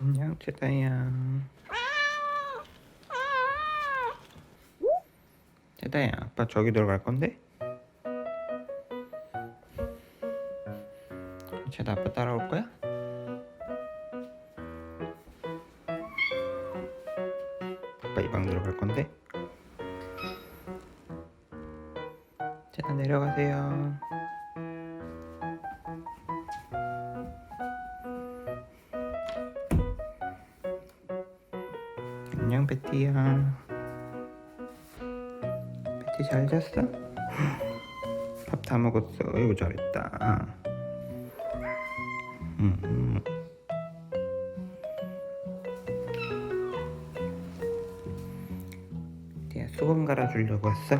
안녕 제다야 제다야 아빠 저기 들어갈 건데? 제다 아빠 따라올 거야? 아빠 이 방 들어갈 건데? 제다 내려가세요 안녕 베티야 베티 잘 잤어? 밥 다 먹었어 이거 잘했다 음, 음. 베티야 수건 갈아주려고 왔어?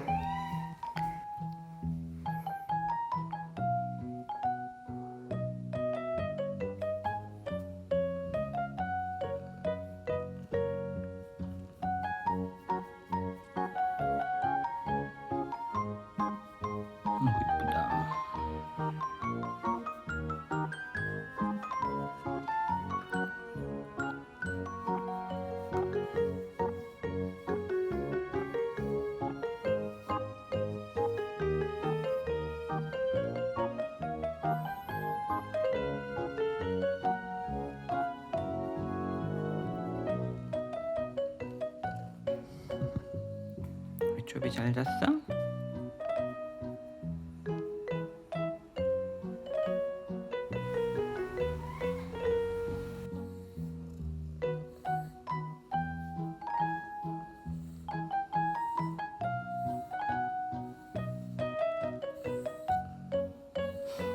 쪼비 잘 잤어?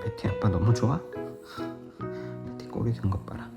베티 아빠 너무 좋아? 베티 꼬리 든 것 봐라